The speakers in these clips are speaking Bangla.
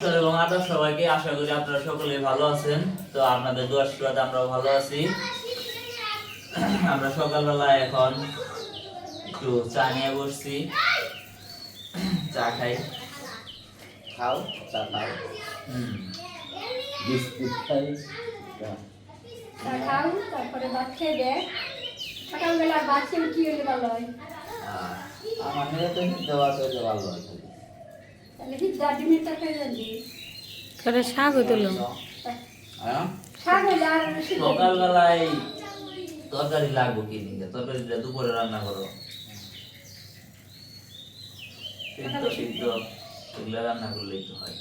এবং আদাব সবাইকে আশা করি আপনারা সকলে ভালো আছেন। তো আপনাদের দোয়ার আশীর্বাদে আমরাও ভালো আছি। আমরা সকালবেলা এখন একটু চা নিয়ে বসছি। চা খাই। খাও চা খাও। হুম। বিস্কুট খাই চা। খাও তারপরে ভাত খেয়ে দেয় সকালবেলা ভাত খেয়ে কি হলে ভালো হয়? আমার মেয়ে তো ভালো হয় তাহলে কি চার ডিমের তরকারি জানি করে শাক তুলো হ্যাঁ? শাক। সকালবেলায় তরকারি লাগবো কি তরকারিটা দুপুরে রান্না করো। সিদ্ধ সিদ্ধ এগুলো রান্না করলেই তো হয়।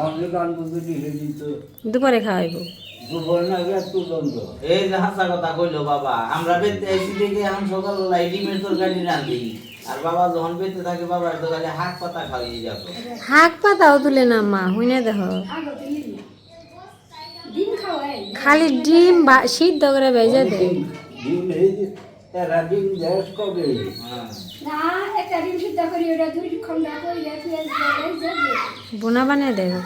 অনেক গান করতে ঢিলে দিত দুপুরে খাওয়াইব। এই যে হাসা কথা কইলো বাবা আমরা বেতে আইছি দেখে এখন সকালবেলায় ডিমের তরকারি রাঁধি। আর বাবা যখন বেতে থাকে বাবার তো খালি হাত পাতা খাইয়ে যাব। শাক পাতাও তুলে না মা হুইনে দেখো। খালি ডিম বা- সিদ্ধ করে ভেজে দে। ডিম এই যে এরা ডিম দেশ কবে না একটা ডিম সিদ্ধ করি ওটা দুই খন্ড করে পেঁয়াজ দিয়ে বোনা বানিয়ে দেবে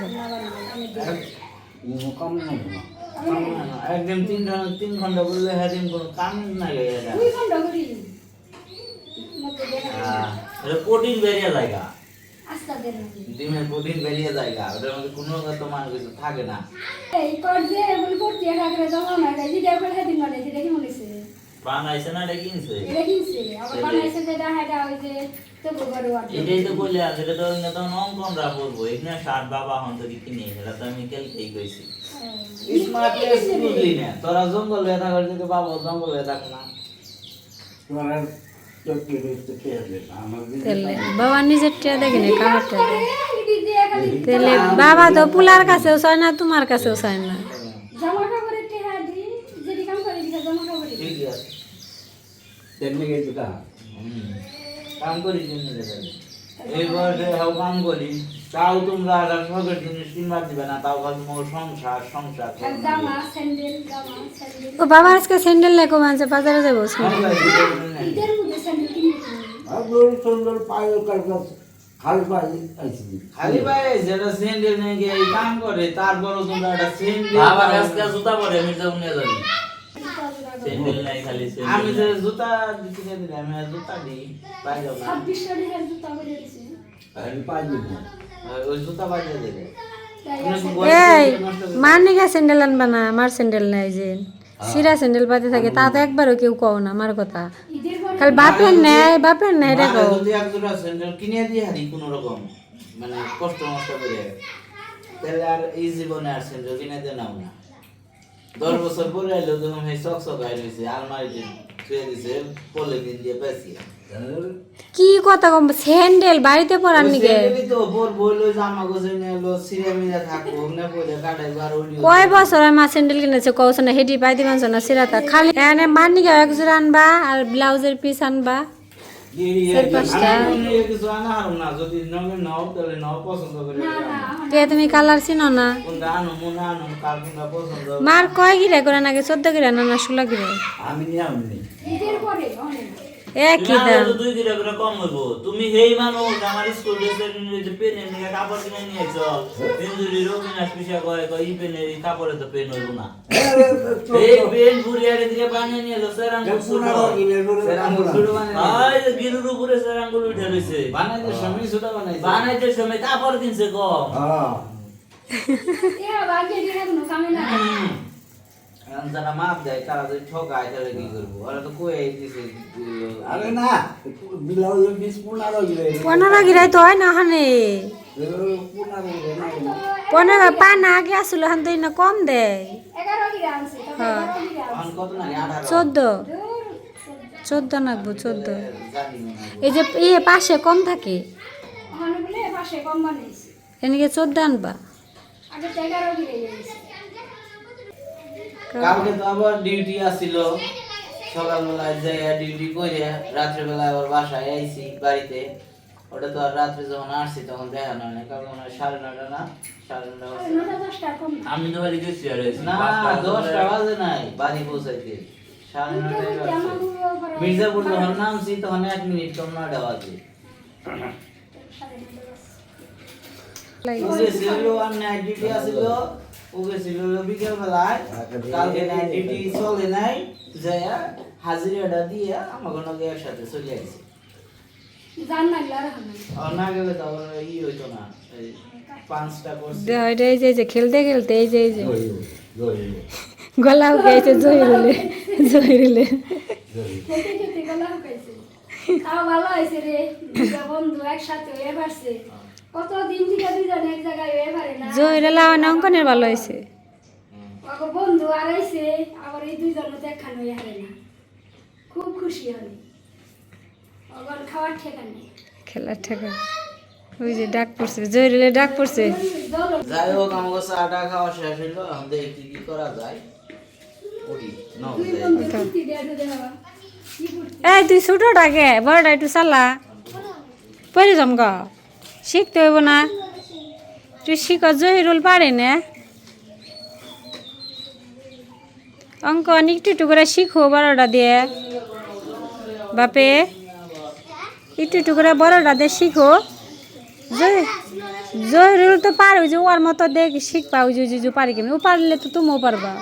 কম না একদিন তিন ঘণ্টা তিন ঘণ্টা বললে হ্যাঁ ডিম কোনো কাম না গে এটা। দুই খন্ড করি মধ্যে দেখা হ্যাঁ, এটা প্রোটিন বেরিয়ে জায়গা। ডিমের প্রোটিন বেরিয়ে জায়গা ওটার মধ্যে কোনো তোমার কিছু থাকে না। বানাইছে এটা কিনছে। এটাই তো বললে এটা তো অন্য তখন অঙ্কন রা এখানে সার বাবা হন তো কিনে এটা তো আমি কালকেই কইছি স্মার্ট বুঝলি না তোরা জঙ্গল ব্যথা করে দিতে বাবা জঙ্গল ব্যথা না। তেলে। বাবা নিজের টিয়া দেখে নে খালি তেলে বাবা তো পুলার কাছেও চায় না তোমার কাছেও চায় না। কাম করি হুম। কাম। করি তাও তোমরা আর সবের জিনিস কিনবার দিবে না তাও খালি মোর সংসার সংসার আর জামা স্যান্ডেল জামা স্যান্ডেল। ও বাবা আজকে স্যান্ডেল লেখো মানছে বাজারে যাব আর দৌড় সুন্দর পায়ে খাল খালি যেটা স্যান্ডেল নিয়ে গিয়ে কাম করে তারপরও তোমরা একটা স্যান্ডেল আবার আজকে জুতা পরে মির্জা নিয়ে যাবি। স্যান্ডেল নাই খালি আমি যে জুতা দিতে দিই পাই যাব ছাব্বিশশো টাকার জুতা আমি পাই দিব এই মার নিগা স্যান্ডেল আনবা না আমার স্যান্ডেল নাই যে। সিরা স্যান্ডেল পাতে থাকে তা তো একবারও কেউ কও না আমার কথা। খালি বাপের নেয় বাপের নেয় এটা কও। কিনে দিয়ে হারি কোনো রকম মানে কষ্ট মষ্ট করে তাহলে আর এই জীবনে আর স্যান্ডেল কিনে দিয়ে নাও না। দশ বছর পরে এলো তখন সেই চক চক আই রয়েছে আলমারিতে ছুঁয়ে দিছে পলিথিন দিয়ে পেঁচিয়ে। কি কথা কম? স্যান্ডেল বাড়িতে পরার নিগে তো বোর বইলো জামা গোছে নিলো সিরে মিরে থাকব না পরে কাটাই আর ওই কয় বছর মা স্যান্ডেল কিনেছে? কৌছ না হেডি পাই দিবেন না সিরাতা খালি এনে মার নিগে এক জোড়া আনবা আর ব্লাউজের পিস আনবা। না এখন কে তুমি কালার চিনো না? মনে মার কয় গিরে? করে নাকি চোদ্দ গিরে না না ষোলো গিরে? আমি একই দাম। দুই দিনে করে কম হইব। তুমি হেই মানুষ আমার স্কুল ড্রেসের নিয়ে পেন এনে কাপড় কিনে নিয়েছ ইন্দুরি রবিনাশ পিসা কয় কয় ই পেন এই কাপড়ে তো পেন হইব না। এই পেন বুড়িয়ার দিকে বানিয়ে নিয়ে যাও ছোট সেরাঙ্গুল ছোট আই গিরুর উপরে সেরাঙ্গুল উঠে রইছে। বানাইতে সময় ছোট বানাইছে বানাইতে সময় কাপড় কিনছে কম। হ্যাঁ। এরা বাগে দিয়ে কোনো কামে না যারা মাপ দেয় তারা যদি ঠকায় তাহলে কি করব? ওরা তো কয়ে দিছে আরে না ব্লাউজের পিস পনেরো গিরে পনেরো গিরাই তো হয় না হানে? পনেরো গিরে না। পনেরো পা না আগে আসলো হান তো না কম দেয়। আঠারো। চোদ্দ। চোদ্দ নাকবো চোদ্দ। এই যে ইয়ে পাশে কম থাকে? ওখানে বলে পাশে এনেকে চোদ্দ আনবা? আগে কালকে তো আবার ডিউটি আসছিল সকালবেলায় যাই ডিউটি করে রাত্রেবেলা আবার বাসায় আইছি বাড়িতে। ওটা তো আর রাত্রে যখন আসছি তখন দেখানো হয় না কারণ মনে হয় সাড়ে নটা না? সাড়ে নটা আমি তো বাড়ি গেছি আর না দশটা বাজে নাই বাড়ি পৌঁছাইতে। সাড়ে নটায় বাজে। জামাগুলো পরে মির্জাপুর যখন নামছি তখন এক মিনিট কম নটা বাজে। আর নাইট ডিউটি আছিল। ওকে ছিল বিকেল বেলায় কালকে নাইট ডিউটি চলে নাই যাইয়া হাজিরাটা দিয়ে আমাকে নগে একসাথে চলে আইছে। জান না আর হামে আর না গেলে তো আবার ই হইতো না এই পাঁচটা করছে। দেহ এটা এই যে এই যে খেলতে খেলতে এই যে এই যে। গলা উঠেছে জহিরুলে জহিরুলে তাও ভালো হয়েছে রে বন্ধু একসাথে হয়ে পারছে। কত দিন থেকে দুজন এক জায়গায় হয়ে পারে না। জহিরুল আমার অঙ্কনের ভালো হয়েছে ওকে বন্ধু আড়াইছে আবার এই দুইজন দেখানো হয়ে হারে না। খুব খুশি হলে ওগন খাওয়ার ঠেকা নেই। খেলার ঠেকা। ওই যে ডাক পড়ছে জহিরুলে ডাক পড়ছে। যাই হোক আমাকে চাটা খাওয়া শেষ হইল দেখি কি কি করা যায়। এই তুই ছোটটাকে বড়টা একটু চালা। পরে যাম গা। শিখতে হইব না। তুই শিখ, জহিরুল পারে না। অঙ্ক একটু একটু করে শিখো বড়টা দিয়ে। বাপে, একটু একটু করে বড়টা দিয়ে শিখো। জহিরুল তো পারে যে ওর মতো দেখ, শিখবা, ওই যে পারি কেমনি। ও পারলে তো তুমিও পারবা।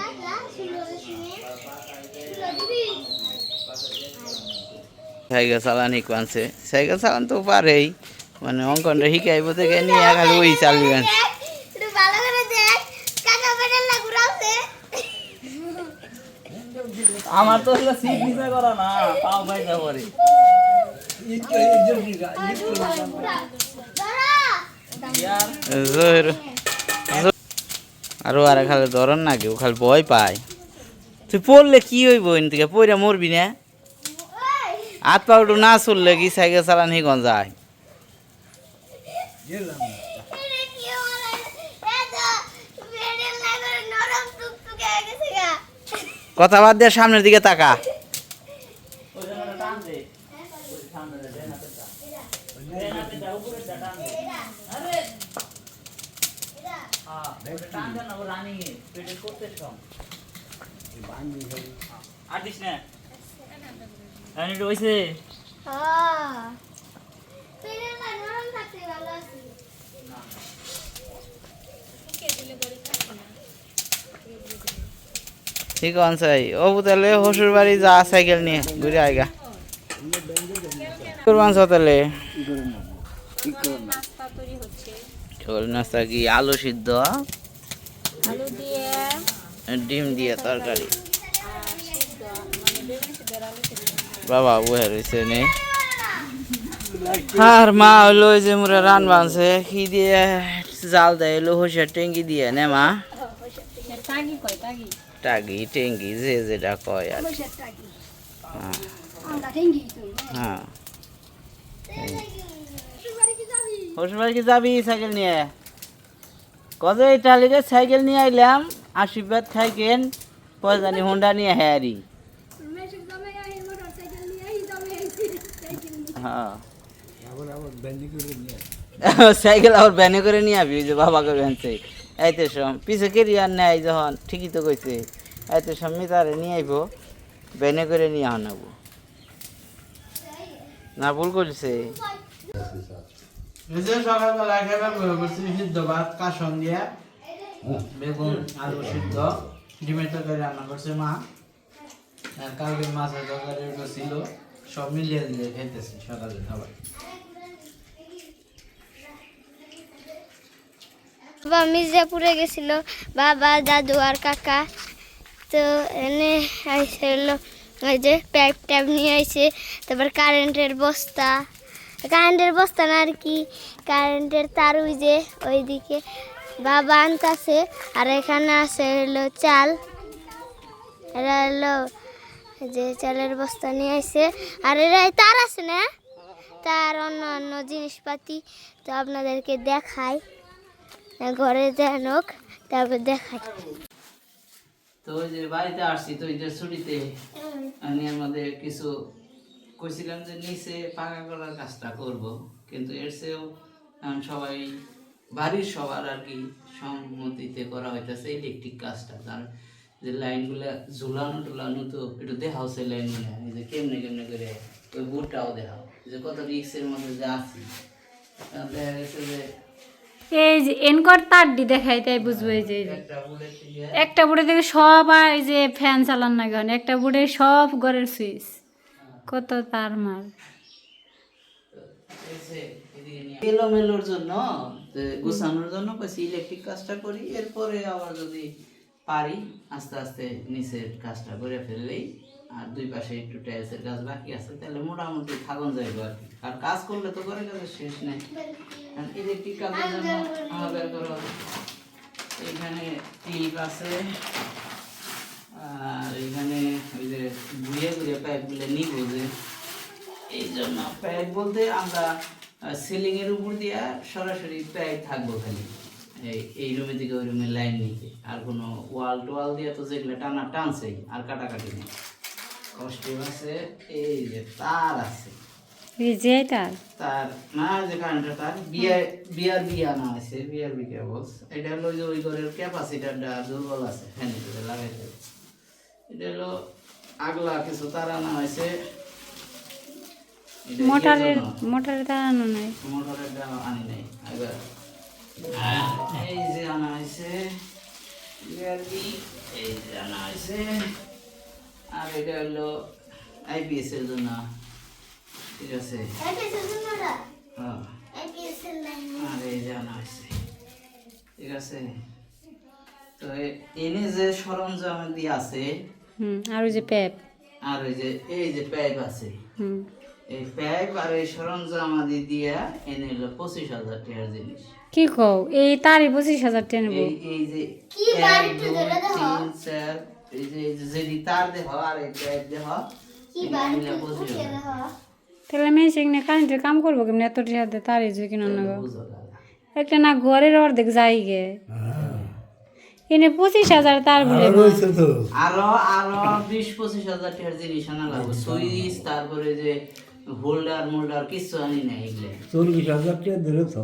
সাইকেল চালান শিকানছে সাইকেল চালান তো পারেই। মানে অঙ্কনটা শিকাইব থেকে নিয়ে খালি ওই চালিবেন একটু ভালো করে দেখ কাকা পেটেল না ঘুরাচ্ছে আমার তো হলো সিট নিচে করা না পাও পাইতে পারি আরও আর খালি ধরন না কেউ খালি ভয় পায়। তুই পড়লে কি হইব এন থেকে? পড়ে মরবি না? হাত পা না চললে কি সাইকেল চালান শিকন যায় এটা কি হলো এত পেটেল না করে নরম টুকটুকে হয়ে গেছে গা কথা বাদ দিয়ে সামনের দিকে তাকা। হ্যাঁ পেটেল না। আছে ঠিক আছে। ও তাহলে হসুর বাড়ি যা সাইকেল নিয়ে ঘুরে আইগা। করবান তাহলে নাস্তা কি? আলু সিদ্ধ আলু দিয়ে ডিম দিয়ে তরকারি। বাবা বহে রয়েছে নে। আর মা হলো ওই যে মোরা রান বানছে কি দিয়ে জাল দেয় এলো হসিয়ার টেঙ্গি দিয়ে নে মা? টাগি টেঙ্গি যে যেটা কয় আর হ্যাঁ। হ্যাঁ। বাড়ি কি যাবি সাইকেল নিয়ে? কত ইটালিতে সাইকেল নিয়ে আইলাম আশীর্বাদ খাইকেন পয়জানি হোন্ডা নিয়ে নিয়ে। হ্যাঁ। সাইকেল আবার ব্যানে করে নিয়ে আবি ওই যে বাবাকে ভ্যানছে আইতে সম পিছে কেরিয়ার নেয় যখন ঠিকই তো কইছে। আইতে সম মিতারে নিয়ে আইব ব্যানে করে নিয়ে আনাবো না ভুল করছে সকালবেলা খেলাম করছি সিদ্ধ ভাত কাসন দিয়া বেগুন আলু সিদ্ধ ডিমের তরকারি রান্না করছে মা। আর কালকে মাছের তরকারি ছিল সব মিলিয়ে দিলে খেতেছি সকালে খাবার। বাবা মির্জাপুরে গেছিল, বাবা, দাদু আর কাকা। তো এনে আইসে হলো ওই যে প্যাপ ট্যাপ নিয়ে আইসে তারপর কারেন্টের বস্তা। কারেন্টের বস্তা না আর কি কারেন্টের তার ওই যে, ওইদিকে বাবা আনতাছে, আর এখানে আছে হলো চাল। এরা হলো যে চালের বস্তা নিয়ে আইছে, আর এরা তার আছে না? তার অন্য অন্য জিনিসপাতি তো আপনাদেরকে দেখাই। ঘরে জানুক তারপর দেখাই। তো ওই যে বাড়িতে আসছি, তো ঈদের ছুটিতে, আমি আমাদের কিছু কইছিলাম যে নিচে পাকা করার কাজটা করব, কিন্তু এর চেয়েও সবাই, বাড়ির সবার আর কি সম্মতিতে করা হইতেছে ইলেকট্রিক কাজটা। তার যে লাইনগুলো ঝুলানো টুলানো তো একটু দেখাও সেই লাইনগুলো, এই যে কেমনে কেমনে করে ওই বোর্ডটাও দেখাও। যে কত রিক্সের মধ্যে যে আছি দেখা গেছে যে এই যে এনকর তারডি দেখাই, তাই বুঝব যে একটা বোর্ডে থেকে সব আর এই যে ফ্যান চালান না কেন, একটা বোর্ডে সব ঘরের সুইচ। কত তার মার এলোমেলোর জন্য গুছানোর জন্য কইছি ইলেকট্রিক কাজটা করি, এরপরে আবার যদি পারি, আস্তে আস্তে নিচের কাজটা করে ফেললেই আর দুই পাশে একটু টাইলসের কাজ বাকি আছে, তাহলে মোটামুটি থাকুন যাইব আর কি। আর কাজ করলে তো করে কাজের শেষ নেই। ইলেকট্রিক কাজের জন্য আমাদের করো এখানে টিপ আছে, আর এখানে ওই যে ঘুরিয়ে ঘুরিয়ে পাইপগুলো নিব যে। এই জন্য প্যাক বলতে আমরা সিলিং এর উপর দিয়ে সরাসরি প্যাক থাকব খালি। এই এই রুমে থেকে ওই রুমের লাইন নিতে আর কোনো ওয়াল টোয়াল দিয়ে তো যেগুলো টানা, টানছেই, আর কাটাকাটি নেই। কষ্ট আছে এই যে তার আছে। এই যে এটা? তার না যে কারেন্টের তার বিয়ার বিয়ার বিয়া না আছে বিয়ার বি কেবলস এটা হলো যে ওই ঘরের ক্যাপাসিটারটা দুর্বল আছে ফ্যান লাগাইতে এটা হলো আগলা কিছু তার আনা হয়েছে। এটা মোটরের। নাই? মোটরের দাম আনি নাই এবার এই যে আনা হয়েছে এই যে আনা হয়েছে। আর এটা হলো আইপিএস এর জন্য ঠিক আছে? হ্যাঁ। আর এই যে আনা হয়েছে। ঠিক আছে? তো এনে যে সরঞ্জাম দিয়ে আছে আর ওই যে প্যাপ আর ওই যে এই যে পাইপ আছে। এই পাইপ আর এই সরঞ্জাম আদি দিয়া এনে হলো পঁচিশ হাজার টাকার জিনিস। কি কও? এই তারই পঁচিশ হাজার টাকা নেব। এই এই যে এক, দুই, তিন, চার, এই যে এই যে দেহ আর এই দেহ। তাহলে আমি সেখানে কারেন্টের কাম করব কেমন? এত তারই যে কিনা নেব একটা না ঘরের অর্ধেক যাই গে। এনে পঁচিশ হাজার তার বলে আরও আরও বিশ পঁচিশ হাজার টাকার জিনিস আনা লাগবে। সুইচ তারপরে যে হোল্ডার মোল্ডার কিছু আনি নাই এগুলো। চল্লিশ হাজার টাকা ধরে তো।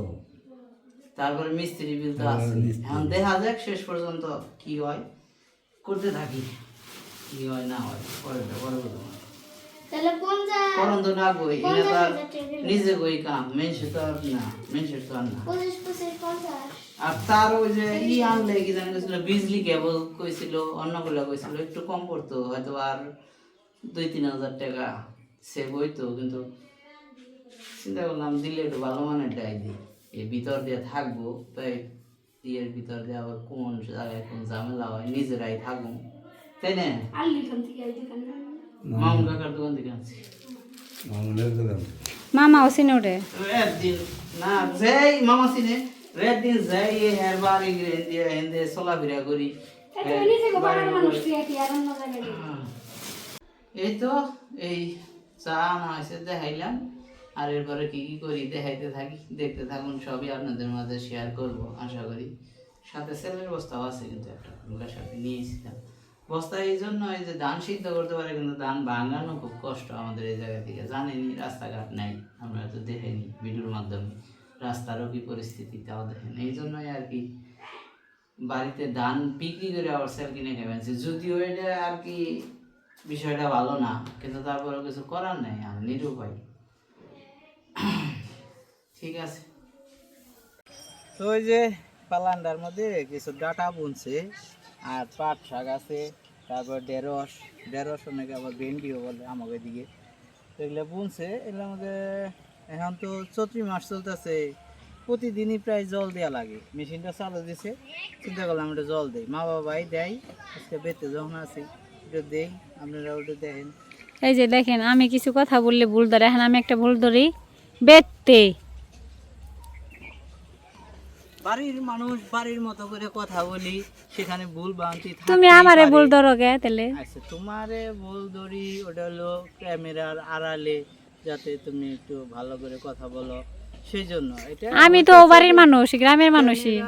তারপরে মিস্ত্রি বিল তো আছে। এখন দেখা যাক শেষ পর্যন্ত কি হয়। করতে থাকি। কি হয় না হয় পরে পরে তাহলে কোন যা করণ তো রাখবোই এটা তো আর? নিজে কই কাম মেনসে তো আর না মেনসের তো আর না। পঁচিশ পঁচিশ পঞ্চাশ আর তার ওই যে ই আনলে কি জানি কইছিল বিজলি কেবল কইছিল অন্যগুলো কইছিল একটু কম পড়তো হয়তো আর দুই তিন হাজার টাকা সেভ হইতো কিন্তু চিন্তা করলাম দিলে একটু ভালো মানের ডাই দিই এই ভিতর দিয়ে থাকব তাই ইয়ের ভিতর দিয়ে আবার কোন জায়গায় কোন ঝামেলা হয় নিজেরাই থাকব তাই না? আল্লি খান থেকে এই দোকানে মামুন কাকার দোকান থেকে আনছি। মামুনের দোকান মামা ও সিনে ওঠে। রেড দিন না যাই মামা সিনে রেড দিন যাই হের বাড়ি গিয়ে দিয়ে হেন্দে চলাফেরা করি? এই তো এই চা আনা হয়েছে দেখাইলাম। আর এরপরে কি কি করি? দেখাইতে থাকি, দেখতে থাকুন, সবই আপনাদের মাঝে শেয়ার করব, আশা করি। সাথে সেলের বস্তাও আছে কিন্তু একটা, ওগুলোর সাথে নিয়েছিলাম। বস্তা এই জন্য, এই যে ধান সিদ্ধ করতে পারে কিন্তু ধান ভাঙানো খুব কষ্ট আমাদের এই জায়গা থেকে। জানেনি রাস্তাঘাট নাই, আমরা তো দেখাইনি ভিডিওর মাধ্যমে। রাস্তারও কি পরিস্থিতি তাও দেখেন। এই জন্যই আর কি বাড়িতে ধান বিক্রি করে আবার সেল কিনে খাবেন যদিও এটা আর কি বিষয়টা ভালো না, কিন্তু তারপরেও কিছু করার নেই, আর নিরুপায়। ঠিক আছে। তো ওই যে পালান্ডার মধ্যে কিছু ডাটা বুনছে আর পাট শাক আছে তারপর ঢেঁড়স ঢেঁড়স অনেকে আবার ভেন্ডিও বলে আমাকে দিকে তো এগুলো বুনছে এগুলোর মধ্যে এখন তো চৈত্রি মাস চলতেছে প্রতিদিনই প্রায় জল দেওয়া লাগে। মেশিনটা চালু দিছে চিন্তা করলাম এটা জল দেই। মা বাবাই দেয় আজকে বেতে যখন আছি ওটা দেই আপনারা ওটা দেখেন। এই যে দেখেন আমি কিছু কথা বললে ভুল ধরে এখন আমি একটা ভুল ধরি। বেতে বাড়ির মানুষ বাড়ির মতো করে কথা বলি সেখানে ভুল বান্তি তুমি আমারে ভুল ধরো গে তাহলে? আচ্ছা তোমারে ভুল ধরি ওটা হলো ক্যামেরার আড়ালে যাতে তুমি একটু ভালো করে কথা বলো। সেই জন্য এটা আমি তো বাড়ির মানুষ গ্রামের মানুষই।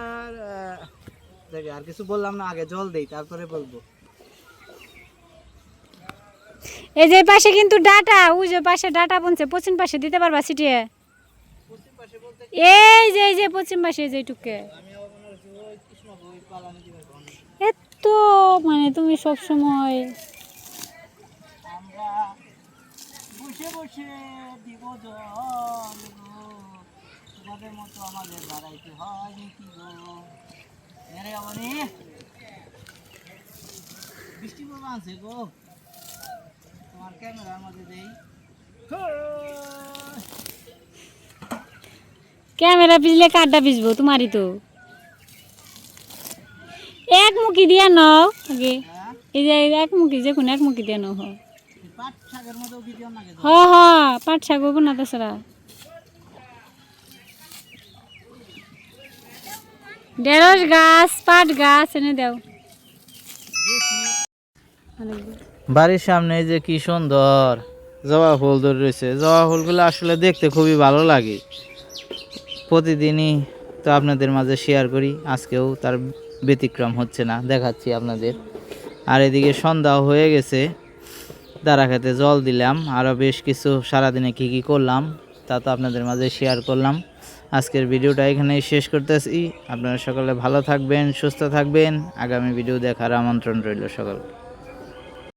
আর কিছু বললাম না আগে জল দেই তারপরে বলব। এই যে পাশে কিন্তু ডাটা, ওই যে পাশে ডাটা বনছে, পশ্চিম পাশে দিতে পারবা সিটিয়ে এই যে এই যে পশ্চিম পাশে, এই যে টুকে এত মানে তুমি সব সময় বৃষ্টি পড়বা আছে গো? তোমার ক্যামেরার মধ্যে দেই। ক্যামেরা পিছলে কাঠটা পিছবো তোমারই তো। এক মুখি দিয়া নাও। আগে। হ্যাঁ? এই যে এক মুখি যে কোন এক মুখি দিয়া নাও হ। হ পাট শাক না তাছাড়া। ঢেঁড়স গাছ পাট গাছ এনে দাও। বাড়ির সামনে যে কি সুন্দর জবা ফুল ধরে রয়েছে। জবা ফুলগুলো আসলে দেখতে খুবই ভালো লাগে। প্রতিদিনই তো আপনাদের মাঝে শেয়ার করি, আজকেও তার ব্যতিক্রম হচ্ছে না, দেখাচ্ছি আপনাদের। আর এদিকে সন্ধ্যাও হয়ে গেছে, দাঁড়া খেতে জল দিলাম আরও বেশ কিছু সারাদিনে কি কী করলাম, তা তো আপনাদের মাঝে শেয়ার করলাম। আজকের ভিডিওটা এখানেই শেষ করতেছি। আপনারা সকলে ভালো থাকবেন, সুস্থ থাকবেন। আগামী ভিডিও দেখার আমন্ত্রণ রইল সকলকে।